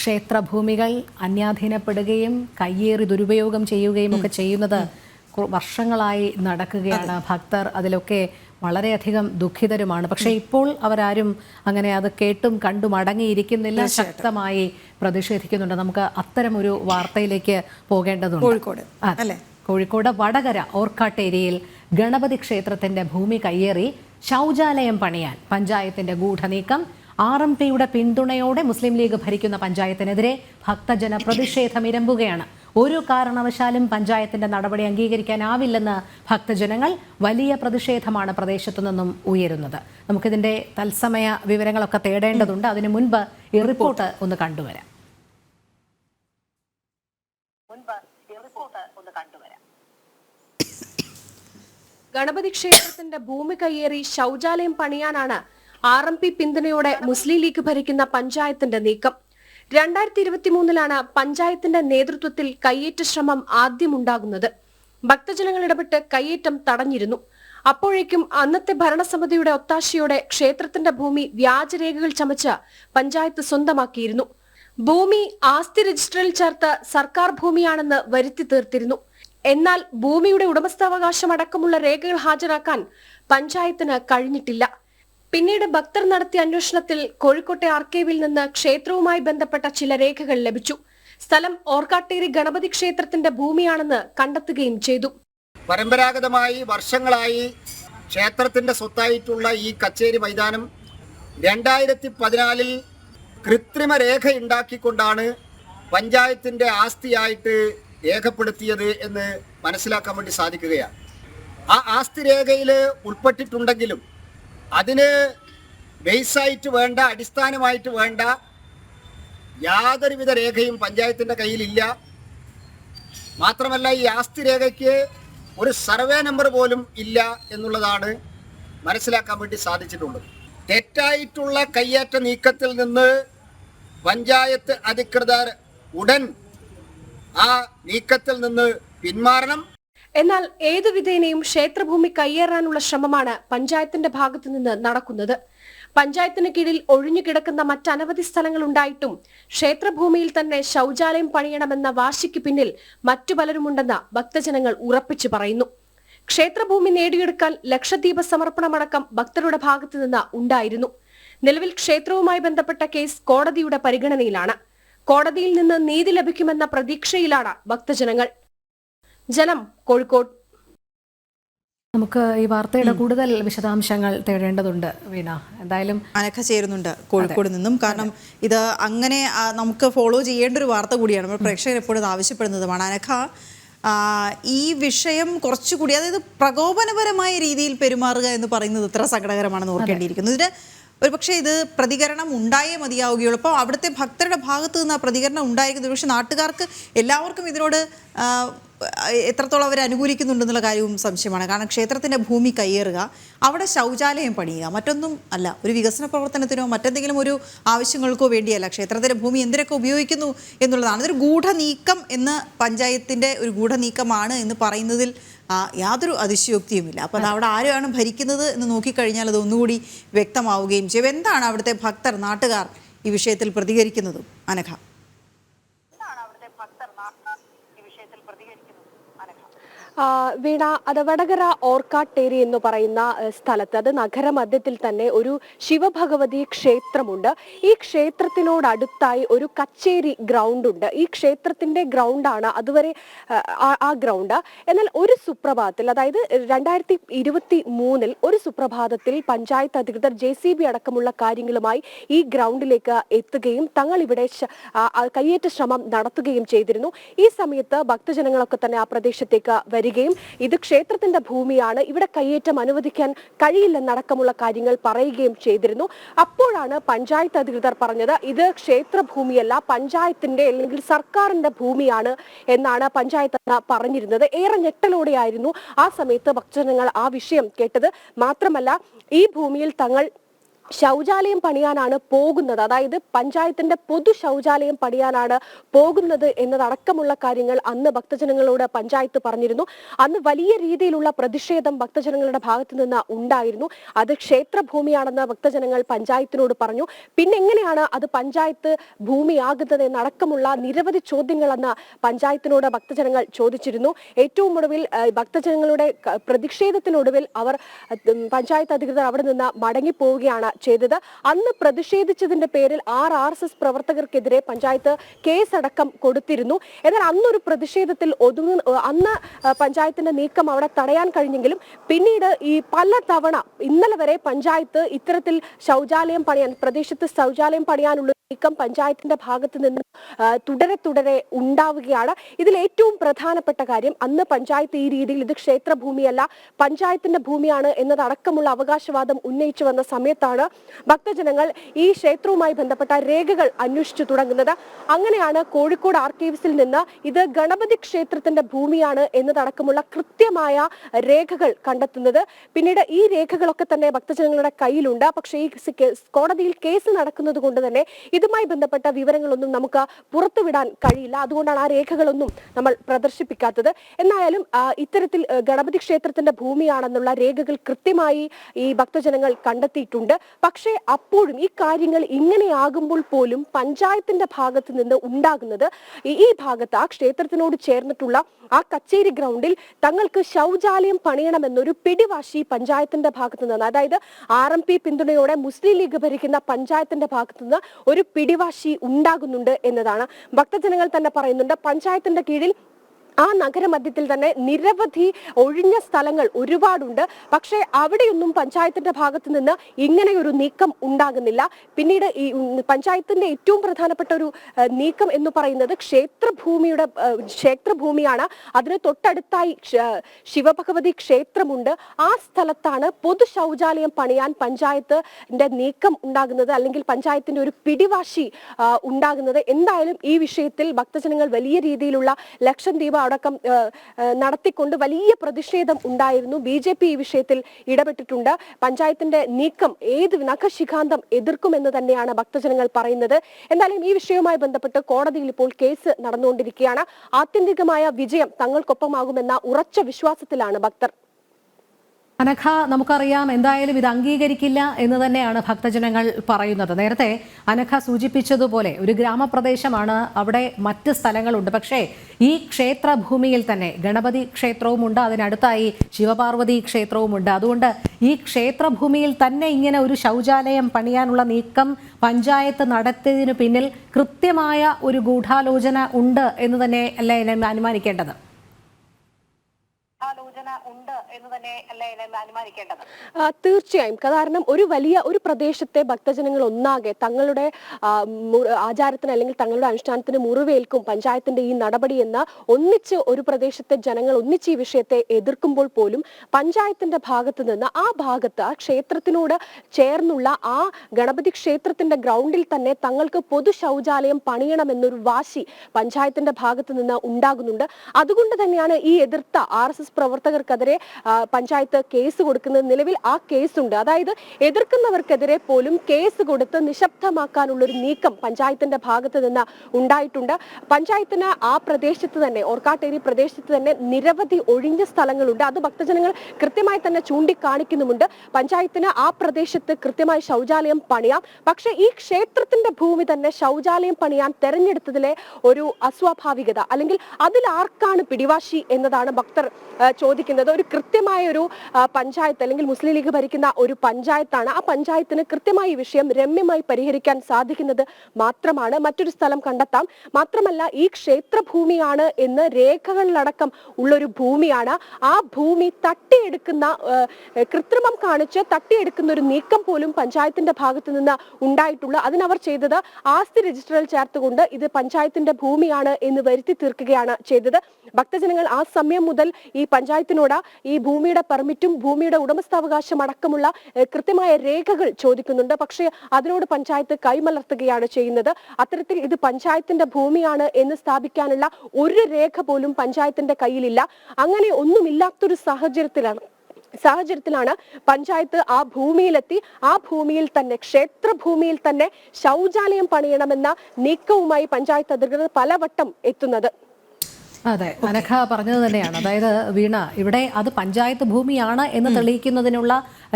ക്ഷേത്രഭൂമികൾ അന്യാധീനപ്പെടുകയും കയ്യേറി ദുരുപയോഗം ചെയ്യുകയും ഒക്കെ ചെയ്യുന്നത് വർഷങ്ങളായി നടക്കുകയാണ്. ഭക്തർ അതിലൊക്കെ വളരെയധികം ദുഃഖിതരുമാണ്. പക്ഷേ ഇപ്പോൾ അവരാരും അങ്ങനെ അത് കേട്ടും കണ്ടും അടങ്ങിയിരിക്കുന്നില്ല. ശക്തമായി പ്രതിഷേധിക്കുന്നുണ്ട്. നമുക്ക് അത്തരം ഒരു വാർത്തയിലേക്ക് പോകേണ്ടതുണ്ട്. കോഴിക്കോട്. അല്ലേ? കോഴിക്കോട് വടകര ഓർക്കാട്ടേരിയിൽ ഗണപതി ക്ഷേത്രത്തിന്റെ ഭൂമി കയ്യേറി ശൗചാലയം പണിയാൻ പഞ്ചായത്തിന്റെ ഗൂഢനീക്കം ആർ എം പിയുടെ പിന്തുണയോടെ മുസ്ലിം ലീഗ് ഭരിക്കുന്ന പഞ്ചായത്തിനെതിരെ ഭക്തജന പ്രതിഷേധം ഇരമ്പുകയാണ്. ഒരു കാരണവശാലും പഞ്ചായത്തിന്റെ നടപടി അംഗീകരിക്കാനാവില്ലെന്ന് ഭക്തജനങ്ങൾ വലിയ പ്രതിഷേധമാണ് പ്രദേശത്തു നിന്നും ഉയരുന്നത്. നമുക്കിതിന്റെ തത്സമയ വിവരങ്ങളൊക്കെ തേടേണ്ടതുണ്ട്. അതിനു മുൻപ് ഈ റിപ്പോർട്ട് ഒന്ന് കണ്ടുവരാം. ഗണപതി ക്ഷേത്രത്തിന്റെ ഭൂമി കയ്യേറി ശൗചാലയം പണിയാനാണ് ആർ എം പി പിന്തുണയോടെ മുസ്ലിം ലീഗ് ഭരിക്കുന്ന പഞ്ചായത്തിന്റെ നീക്കം. രണ്ടായിരത്തി ഇരുപത്തിമൂന്നിലാണ് പഞ്ചായത്തിന്റെ നേതൃത്വത്തിൽ കയ്യേറ്റ ശ്രമം ആദ്യമുണ്ടാകുന്നത്. ഭക്തജനങ്ങൾ ഇടപെട്ട് കയ്യേറ്റം തടഞ്ഞിരുന്നു. അപ്പോഴേക്കും അന്നത്തെ ഭരണസമിതിയുടെ ഒത്താശയോടെ ക്ഷേത്രത്തിന്റെ ഭൂമി വ്യാജരേഖകൾ ചമച്ച് പഞ്ചായത്ത് സ്വന്തമാക്കിയിരുന്നു. ഭൂമി ആസ്തി രജിസ്റ്ററിൽ ചേർത്ത് സർക്കാർ ഭൂമിയാണെന്ന് വരുത്തി തീർത്തിരുന്നു. എന്നാൽ ഭൂമിയുടെ ഉടമസ്ഥാവകാശം അടക്കമുള്ള രേഖകൾ ഹാജരാക്കാൻ പഞ്ചായത്തിന് കഴിഞ്ഞിട്ടില്ല. പിന്നീട് ഭക്തർ നടത്തിയ അന്വേഷണത്തിൽ കോഴിക്കോട്ടെ ആർക്കേവിൽ നിന്ന് ക്ഷേത്രവുമായി ബന്ധപ്പെട്ട ചില രേഖകൾ ലഭിച്ചു. സ്ഥലം ഓർക്കാട്ടേരി ഗണപതി ക്ഷേത്രത്തിന്റെ ഭൂമിയാണെന്ന് കണ്ടെത്തുകയും ചെയ്തു. പരമ്പരാഗതമായി വർഷങ്ങളായി ക്ഷേത്രത്തിന്റെ സ്വത്തായിട്ടുള്ള ഈ കച്ചേരി മൈതാനം രണ്ടായിരത്തി പതിനാലിൽ കൃത്രിമ രേഖ ഉണ്ടാക്കിക്കൊണ്ടാണ് പഞ്ചായത്തിന്റെ ആസ്തിയായിട്ട് രേഖപ്പെടുത്തിയത് എന്ന് മനസ്സിലാക്കാൻ വേണ്ടി സാധിക്കുകയാണ്. ആ ആസ്തി രേഖയിൽ ഉൾപ്പെട്ടിട്ടുണ്ടെങ്കിലും അതിന് ബേസായിട്ട് വേണ്ട അടിസ്ഥാനമായിട്ട് വേണ്ട യാതൊരുവിധ രേഖയും പഞ്ചായത്തിന്റെ കയ്യിലില്ല. മാത്രമല്ല ഈ ആസ്തി രേഖയ്ക്ക് ഒരു സർവേ നമ്പർ പോലും ഇല്ല എന്നുള്ളതാണ് മനസ്സിലാക്കാൻ വേണ്ടി സാധിച്ചിട്ടുള്ളത്. തെറ്റായിട്ടുള്ള കയ്യേറ്റ നീക്കത്തിൽ നിന്ന് പഞ്ചായത്ത് അധികൃതർ ഉടൻ ആ നീക്കത്തിൽ നിന്ന് പിന്മാറണം. എന്നാൽ ഏതു വിധേനയും ക്ഷേത്രഭൂമി കയ്യേറാനുള്ള ശ്രമമാണ് പഞ്ചായത്തിന്റെ ഭാഗത്തുനിന്ന് നടക്കുന്നത്. പഞ്ചായത്തിന് കീഴിൽ ഒഴിഞ്ഞുകിടക്കുന്ന മറ്റനവധി സ്ഥലങ്ങൾ ഉണ്ടായിട്ടും ക്ഷേത്രഭൂമിയിൽ തന്നെ ശൗചാലയം പണിയണമെന്ന വാശിക്ക് പിന്നിൽ മറ്റു പലരുമുണ്ടെന്ന് ഭക്തജനങ്ങൾ ഉറപ്പിച്ചു പറയുന്നു. ക്ഷേത്രഭൂമി നേടിയെടുക്കാൻ ലക്ഷദ്വീപ സമർപ്പണമടക്കം ഭക്തരുടെ ഭാഗത്തു നിന്ന് ഉണ്ടായിരുന്നു. നിലവിൽ ക്ഷേത്രവുമായി ബന്ധപ്പെട്ട കേസ് കോടതിയുടെ പരിഗണനയിലാണ്. കോടതിയിൽ നിന്ന് നീതി ലഭിക്കുമെന്ന പ്രതീക്ഷയിലാണ് ഭക്തജനങ്ങൾ. ജനം കോഴിക്കോട്. നമുക്ക് ഈ വാർത്തയുടെ കൂടുതൽ വിശദാംശങ്ങൾ തേടേണ്ടതുണ്ട് വീണ. എന്തായാലും അനഘ ചേരുന്നുണ്ട് കോഴിക്കോട് നിന്നും. കാരണം ഇത് അങ്ങനെ നമുക്ക് ഫോളോ ചെയ്യേണ്ട ഒരു വാർത്ത കൂടിയാണ്. നമ്മൾ പ്രേക്ഷകർ എപ്പോഴും ആവശ്യപ്പെടുന്നതുമാണ്. അനഘ ആ, ഈ വിഷയം കുറച്ചുകൂടി അതായത് പ്രകോപനപരമായ രീതിയിൽ പെരുമാറുക എന്ന് പറയുന്നത് ഇത്ര സങ്കടകരമാണെന്ന് ഓർക്കേണ്ടിയിരിക്കുന്നു. ഇതിന് ഒരുപക്ഷെ ഇത് പ്രതികരണം ഉണ്ടായേ മതിയാവുകയുള്ളൂ. അപ്പോൾ അവിടുത്തെ ഭക്തരുടെ ഭാഗത്തു നിന്ന് ആ പ്രതികരണം ഉണ്ടായിരിക്കുന്നത് പക്ഷേ നാട്ടുകാർക്ക് എല്ലാവർക്കും ഇതിനോട് ആ, എത്രത്തോളം അവർ അനുകൂലിക്കുന്നുണ്ടെന്നുള്ള കാര്യവും സംശയമാണ്. കാരണം ക്ഷേത്രത്തിന്റെ ഭൂമി കയ്യേറുക അവിടെ ശൗചാലയം പണിയുക മറ്റൊന്നും അല്ല. ഒരു വികസന പ്രവർത്തനത്തിനോ മറ്റെന്തെങ്കിലും ഒരു ആവശ്യങ്ങൾക്കോ വേണ്ടിയല്ല. ക്ഷേത്രത്തിന്റെ ഭൂമി എന്തിനൊക്കെ ഉപയോഗിക്കുന്നു എന്നുള്ളതാണ്. അതൊരു ഗൂഢനീക്കം എന്ന് പഞ്ചായത്തിന്റെ ഒരു ഗൂഢനീക്കമാണ് എന്ന് പറയുന്നതിൽ യാതൊരു അതിശയോക്തിയുമില്ല. അപ്പോൾ അവിടെ ആരാണ് ഭരിക്കുന്നത് എന്ന് നോക്കിക്കഴിഞ്ഞാൽ അത് ഒന്നുകൂടി വ്യക്തമാവുകയും ചെയ്യും. എന്താണ് അവിടുത്തെ ഭക്തർ നാട്ടുകാർ ഈ വിഷയത്തിൽ പ്രതികരിക്കുന്നതും? അനഘ. വീണ അത് വടകര ഓർക്കാട്ടേരി എന്ന് പറയുന്ന സ്ഥലത്ത് അത് നഗരമധ്യത്തിൽ തന്നെ ഒരു ശിവഭഗവതി ക്ഷേത്രമുണ്ട്. ഈ ക്ഷേത്രത്തിനോടടുത്തായി ഒരു കച്ചേരി ഗ്രൗണ്ട് ഉണ്ട് ഈ ക്ഷേത്രത്തിന്റെ ഗ്രൗണ്ടാണ് അതുവരെ ആ- ഗ്രൗണ്ട്. എന്നാൽ ഒരു സുപ്രഭാതത്തിൽ അതായത് രണ്ടായിരത്തി ഇരുപത്തി മൂന്നിൽ ഒരു സുപ്രഭാതത്തിൽ പഞ്ചായത്ത് അധികൃതർ ജെ സി ബി അടക്കമുള്ള കാര്യങ്ങളുമായി ഈ ഗ്രൗണ്ടിലേക്ക് എത്തുകയും തങ്ങൾ ഇവിടെ കയ്യേറ്റ ശ്രമം നടത്തുകയും ചെയ്തിരുന്നു. ഈ സമയത്ത് ഭക്തജനങ്ങളൊക്കെ തന്നെ ആ പ്രദേശത്തേക്ക് വരികയും ഇത് ക്ഷേത്രത്തിന്റെ ഭൂമിയാണ്. ഇവിടെ കയ്യേറ്റം അനുവദിക്കാൻ കഴിയില്ലെന്നടക്കമുള്ള കാര്യങ്ങൾ പറയുകയും ചെയ്തിരുന്നു. അപ്പോഴാണ് പഞ്ചായത്ത് അധികൃതർ പറഞ്ഞത് ഇത് ക്ഷേത്രഭൂമിയല്ല പഞ്ചായത്തിന്റെ അല്ലെങ്കിൽ സർക്കാരിന്റെ ഭൂമിയാണ് എന്നാണ് പഞ്ചായത്ത് പറഞ്ഞിരുന്നത്. ഏറെ ഞെട്ടലോടെയായിരുന്നു ആ സമയത്ത് ഭക്തജനങ്ങൾ ആ വിഷയം കേട്ടത്. മാത്രമല്ല ഈ ഭൂമിയിൽ തങ്ങൾ ശൗചാലയം പണിയാനാണ് പോകുന്നത്. അതായത് പഞ്ചായത്തിന്റെ പൊതു ശൗചാലയം പണിയാനാണ് പോകുന്നത് എന്നതടക്കമുള്ള കാര്യങ്ങൾ അന്ന് ഭക്തജനങ്ങളോട് പഞ്ചായത്ത് പറഞ്ഞിരുന്നു. അന്ന് വലിയ രീതിയിലുള്ള പ്രതിഷേധം ഭക്തജനങ്ങളുടെ ഭാഗത്തു നിന്ന് ഉണ്ടായിരുന്നു. അത് ക്ഷേത്രഭൂമിയാണെന്ന് ഭക്തജനങ്ങൾ പഞ്ചായത്തിനോട് പറഞ്ഞു. പിന്നെ എങ്ങനെയാണ് അത് പഞ്ചായത്ത് ഭൂമിയാകുന്നത് എന്നടക്കമുള്ള നിരവധി ചോദ്യങ്ങൾ അന്ന് പഞ്ചായത്തിനോട് ഭക്തജനങ്ങൾ ചോദിച്ചിരുന്നു. ഏറ്റവും ഒടുവിൽ ഭക്തജനങ്ങളുടെ പ്രതിഷേധത്തിനൊടുവിൽ അവർ പഞ്ചായത്ത് അധികൃതർ അവിടെ നിന്ന് മടങ്ങിപ്പോവുകയാണ് ചെയ്തത്. അന്ന് പ്രതിഷേധിച്ചതിന്റെ പേരിൽ ആർ ആർ എസ് എസ് പ്രവർത്തകർക്കെതിരെ പഞ്ചായത്ത് കേസടക്കം കൊടുത്തിരുന്നു. എന്നാൽ അന്നൊരു പ്രതിഷേധത്തിൽ ഒതുങ്ങ അന്ന് പഞ്ചായത്തിന്റെ നീക്കം അവിടെ തടയാൻ കഴിഞ്ഞെങ്കിലും പിന്നീട് ഈ പല തവണ ഇന്നലെ വരെ പഞ്ചായത്ത് ഇത്തരത്തിൽ ശൗചാലയം പണിയാൻ പ്രദേശത്ത് ശൗചാലയം പണിയാനുള്ള നീക്കം പഞ്ചായത്തിന്റെ ഭാഗത്ത് നിന്ന് തുടരെ തുടരെ ഉണ്ടാവുകയാണ്. ഇതിൽ ഏറ്റവും പ്രധാനപ്പെട്ട കാര്യം അന്ന് പഞ്ചായത്ത് ഈ രീതിയിൽ ഇത് ക്ഷേത്രഭൂമിയല്ല പഞ്ചായത്തിന്റെ ഭൂമിയാണ് എന്നതടക്കമുള്ള അവകാശവാദം ഉന്നയിച്ചു വന്ന സമയത്താണ് ഭക്തജനങ്ങൾ ഈ ക്ഷേത്രവുമായി ബന്ധപ്പെട്ട രേഖകൾ അന്വേഷിച്ചു തുടങ്ങുന്നത്. അങ്ങനെയാണ് കോഴിക്കോട് ആർക്കൈവ്സിൽ നിന്ന് ഇത് ഗണപതി ക്ഷേത്രത്തിന്റെ ഭൂമിയാണ് എന്നതടക്കമുള്ള കൃത്യമായ രേഖകൾ കണ്ടെത്തുന്നത്. പിന്നീട് ഈ രേഖകളൊക്കെ തന്നെ ഭക്തജനങ്ങളുടെ കയ്യിലുണ്ട്. പക്ഷേ ഈ കോടതിയിൽ കേസ് നടക്കുന്നത് കൊണ്ട് തന്നെ ഇതുമായി ബന്ധപ്പെട്ട വിവരങ്ങളൊന്നും നമുക്ക് പുറത്തുവിടാൻ കഴിയില്ല. അതുകൊണ്ടാണ് ആ രേഖകളൊന്നും നമ്മൾ പ്രദർശിപ്പിക്കാത്തത്. എന്നായാലും ഇത്തരത്തിൽ ഗണപതി ക്ഷേത്രത്തിന്റെ ഭൂമിയാണെന്നുള്ള രേഖകൾ കൃത്യമായി ഈ ഭക്തജനങ്ങൾ കണ്ടെത്തിയിട്ടുണ്ട്. പക്ഷേ അപ്പോഴും ഈ കാര്യങ്ങൾ ഇങ്ങനെയാകുമ്പോൾ പോലും പഞ്ചായത്തിന്റെ ഭാഗത്ത് നിന്ന് ഉണ്ടാകുന്നത് ഈ- ഭാഗത്ത് ആ ക്ഷേത്രത്തിനോട് ചേർന്നിട്ടുള്ള ആ കച്ചേരി ഗ്രൗണ്ടിൽ തങ്ങൾക്ക് ശൗചാലയം പണിയണമെന്നൊരു പിടിവാശി പഞ്ചായത്തിന്റെ ഭാഗത്തു നിന്ന് അതായത് ആർ എം പി പിന്തുണയോടെ മുസ്ലിം ലീഗ് ഭരിക്കുന്ന പഞ്ചായത്തിന്റെ ഭാഗത്തു നിന്ന് ഒരു പിടിവാശി ഉണ്ടാകുന്നുണ്ട് എന്നതാണ്. ഭക്തജനങ്ങൾ തന്നെ പറയുന്നുണ്ട്. പഞ്ചായത്തിന്റെ കീഴിൽ ആ നഗരമധ്യത്തിൽ തന്നെ നിരവധി ഒഴിഞ്ഞ സ്ഥലങ്ങൾ ഒരുപാടുണ്ട്. പക്ഷേ അവിടെയൊന്നും പഞ്ചായത്തിന്റെ ഭാഗത്ത് നിന്ന് ഇങ്ങനെയൊരു നീക്കം ഉണ്ടാകുന്നില്ല. പിന്നീട് ഈ പഞ്ചായത്തിന്റെ ഏറ്റവും പ്രധാനപ്പെട്ട ഒരു നീക്കം എന്ന് പറയുന്നത് ക്ഷേത്രഭൂമിയുടെ ക്ഷേത്രഭൂമിയാണ്. അതിന് തൊട്ടടുത്തായി ശിവഭഗവതി ക്ഷേത്രമുണ്ട്. ആ സ്ഥലത്താണ് പൊതു ശൗചാലയം പണിയാൻ പഞ്ചായത്തിന്റെ നീക്കം ഉണ്ടാകുന്നത് അല്ലെങ്കിൽ പഞ്ചായത്തിന്റെ ഒരു പിടിവാശി ഉണ്ടാകുന്നത്. എന്തായാലും ഈ വിഷയത്തിൽ ഭക്തജനങ്ങൾ വലിയ രീതിയിലുള്ള ലക്ഷദ്വീപ് അടക്കം നടത്തിക്കൊണ്ട് വലിയ പ്രതിഷേധം ഉണ്ടായിരുന്നു. ബി ജെ പി ഈ വിഷയത്തിൽ ഇടപെട്ടിട്ടുണ്ട്. പഞ്ചായത്തിന്റെ നീക്കം ഏത് നഖശിഖാന്തം എതിർക്കുമെന്ന് തന്നെയാണ് ഭക്തജനങ്ങൾ പറയുന്നത്. എന്തായാലും ഈ വിഷയവുമായി ബന്ധപ്പെട്ട് കോടതിയിൽ ഇപ്പോൾ കേസ് നടന്നുകൊണ്ടിരിക്കുകയാണ്. ആത്യന്തികമായ വിജയം തങ്ങൾക്കൊപ്പമാകുമെന്ന ഉറച്ച വിശ്വാസത്തിലാണ് ഭക്തർ. അനഘ നമുക്കറിയാം എന്തായാലും ഇത് അംഗീകരിക്കില്ല എന്ന് തന്നെയാണ് ഭക്തജനങ്ങൾ പറയുന്നത്. നേരത്തെ അനഘ സൂചിപ്പിച്ചതുപോലെ ഒരു ഗ്രാമപ്രദേശമാണ് അവിടെ മറ്റ് സ്ഥലങ്ങളുണ്ട്. പക്ഷേ ഈ ക്ഷേത്രഭൂമിയിൽ തന്നെ ഗണപതി ക്ഷേത്രവുമുണ്ട് അതിനടുത്തായി ശിവപാർവതി ക്ഷേത്രവുമുണ്ട്. അതുകൊണ്ട് ഈ ക്ഷേത്രഭൂമിയിൽ തന്നെ ഇങ്ങനെ ഒരു ശൗചാലയം പണിയാനുള്ള നീക്കം പഞ്ചായത്ത് നടത്തിയതിനു പിന്നിൽ കൃത്യമായ ഒരു ഗൂഢാലോചന ഉണ്ട് എന്ന് തന്നെ അല്ലേ അനുമാനിക്കേണ്ടത്? ആലോചന ഉണ്ട് എന്ന് തന്നെ അല്ലേ അനുമാനിക്കേണ്ടത്? തീർച്ചയായും. കാരണം ഒരു വലിയ ഒരു പ്രദേശത്തെ ഭക്തജനങ്ങൾ ഒന്നാകെ തങ്ങളുടെ ആചാരത്തിന് അല്ലെങ്കിൽ തങ്ങളുടെ അനുഷ്ഠാനത്തിന് മുറിവേൽക്കും പഞ്ചായത്തിന്റെ ഈ നടപടി എന്ന് ഒന്നിച്ച് ഒരു പ്രദേശത്തെ ജനങ്ങൾ ഒന്നിച്ച് ഈ വിഷയത്തെ എതിർക്കുമ്പോൾ പോലും പഞ്ചായത്തിന്റെ ഭാഗത്ത് നിന്ന് ആ ഭാഗത്ത് ആ ക്ഷേത്രത്തിനോട് ചേർന്നുള്ള ആ ഗണപതി ക്ഷേത്രത്തിന്റെ ഗ്രൗണ്ടിൽ തന്നെ തങ്ങൾക്ക് പൊതു ശൗചാലയം പണിയണമെന്നൊരു വാശി പഞ്ചായത്തിന്റെ ഭാഗത്ത് നിന്ന് ഉണ്ടാകുന്നുണ്ട്. അതുകൊണ്ട് തന്നെയാണ് ഈ എതിർത്ത ആർ എസ് എസ് പ്രവർത്തകർക്കെതിരെ പഞ്ചായത്ത് കേസ് കൊടുക്കുന്നത് നിലവിൽ ആ കേസുണ്ട്. അതായത് എതിർക്കുന്നവർക്കെതിരെ പോലും കേസ് കൊടുത്ത് നിശബ്ദമാക്കാനുള്ള ഒരു നീക്കം പഞ്ചായത്തിന്റെ ഭാഗത്ത് നിന്ന് ഉണ്ടായിട്ടുണ്ട്. പഞ്ചായത്തിന് ആ പ്രദേശത്ത് തന്നെ ഓർക്കാട്ടേരി പ്രദേശത്ത് തന്നെ നിരവധി ഒഴിഞ്ഞ സ്ഥലങ്ങളുണ്ട്. അത് ഭക്തജനങ്ങൾ കൃത്യമായി തന്നെ ചൂണ്ടിക്കാണിക്കുന്നുമുണ്ട്. പഞ്ചായത്തിന് ആ പ്രദേശത്ത് കൃത്യമായി ശൗചാലയം പണിയാം. പക്ഷേ ഈ ക്ഷേത്രത്തിന്റെ ഭൂമി തന്നെ ശൗചാലയം പണിയാൻ തെരഞ്ഞെടുത്തതിലെ ഒരു അസ്വാഭാവികത അല്ലെങ്കിൽ അതിൽ ആർക്കാണ് പിടിവാശി എന്നതാണ് ഭക്തർ ആ, ചോദിക്കുന്നത് ഒരു കൃത്യമായ ഒരു പഞ്ചായത്ത് അല്ലെങ്കിൽ മുസ്ലിം ലീഗ് ഭരിക്കുന്ന ഒരു പഞ്ചായത്താണ്. ആ പഞ്ചായത്തിന് കൃത്യമായി വിഷയം രമ്യമായി പരിഹരിക്കാൻ സാധിക്കുന്നത് മാത്രമാണ്. മറ്റൊരു സ്ഥലം കണ്ടെത്താം. മാത്രമല്ല ഈ ക്ഷേത്രഭൂമിയാണ് എന്ന് രേഖകളിലടക്കം ഉള്ളൊരു ഭൂമിയാണ്. ആ ഭൂമി തട്ടിയെടുക്കുന്ന കൃത്രിമം കാണിച്ച് തട്ടിയെടുക്കുന്ന ഒരു നീക്കം പോലും പഞ്ചായത്തിന്റെ ഭാഗത്ത് നിന്ന് ഉണ്ടായിട്ടുള്ള അതിനവർ ചെയ്തത് ആസ്തി രജിസ്റ്ററിൽ ചേർത്തുകൊണ്ട് ഇത് പഞ്ചായത്തിന്റെ ഭൂമിയാണ് എന്ന് വരുത്തി തീർക്കുകയാണ് ചെയ്തത്. ഭക്തജനങ്ങൾ ആ സമയം മുതൽ ഈ പഞ്ചായത്തിനോട് ഈ ഭൂമിയുടെ പെർമിറ്റും ഭൂമിയുടെ ഉടമസ്ഥാവകാശം അടക്കമുള്ള കൃത്യമായ രേഖകൾ ചോദിക്കുന്നുണ്ട്. പക്ഷേ അതിനോട് പഞ്ചായത്ത് കൈമലർത്തുകയാണ് ചെയ്യുന്നത്. അത്തരത്തിൽ ഇത് പഞ്ചായത്തിന്റെ ഭൂമിയാണ് എന്ന് സ്ഥാപിക്കാനുള്ള ഒരു രേഖ പോലും പഞ്ചായത്തിന്റെ കയ്യിലില്ല. അങ്ങനെ ഒന്നുമില്ലാത്തൊരു സാഹചര്യത്തിലാണ് സാഹചര്യത്തിലാണ് പഞ്ചായത്ത് ആ ഭൂമിയിലെത്തി ആ ഭൂമിയിൽ തന്നെ ക്ഷേത്രഭൂമിയിൽ തന്നെ ശൗചാലയം പണിയണമെന്ന നീക്കവുമായി പഞ്ചായത്ത് അധികൃതർ പലവട്ടം എത്തുന്നത്. അതെ അനഘ പറഞ്ഞത് തന്നെയാണ്. അതായത് വീണ ഇവിടെ അത് പഞ്ചായത്ത് ഭൂമിയാണ് എന്ന് തെളിയിക്കുന്നതിനുള്ള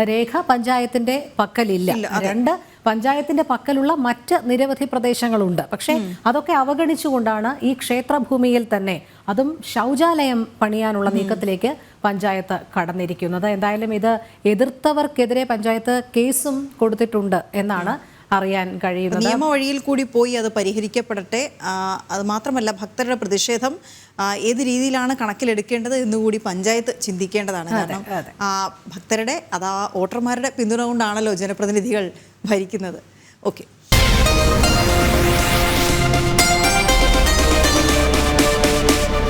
രേഖ പഞ്ചായത്തിന്റെ പക്കലില്ല. രണ്ട് പഞ്ചായത്തിന്റെ പക്കലുള്ള മറ്റ് നിരവധി പ്രദേശങ്ങളുണ്ട്. പക്ഷേ അതൊക്കെ അവഗണിച്ചുകൊണ്ടാണ് ഈ ക്ഷേത്രഭൂമിയിൽ തന്നെ അതും ശൗചാലയം പണിയാനുള്ള നീക്കത്തിലേക്ക് പഞ്ചായത്ത് കടന്നിരിക്കുന്നത്. എന്തായാലും ഇത് എതിർത്തവർക്കെതിരെ പഞ്ചായത്ത് കേസും കൊടുത്തിട്ടുണ്ട് എന്നാണ് അറിയാൻ കഴിയുന്നത്. നിയമവഴിയിൽ കൂടി പോയി അത് പരിഹരിക്കപ്പെടട്ടെ. അത് മാത്രമല്ല ഭക്തരുടെ പ്രതിഷേധം ഏത് രീതിയിലാണ് കണക്കിലെടുക്കേണ്ടത് എന്നുകൂടി പഞ്ചായത്ത് ചിന്തിക്കേണ്ടതാണ്. കാരണം ആ, ഭക്തരുടെ അതാ വോട്ടർമാരുടെ പിന്തുണ കൊണ്ടാണല്ലോ ജനപ്രതിനിധികൾ ഭരിക്കുന്നത്. ഓക്കെ.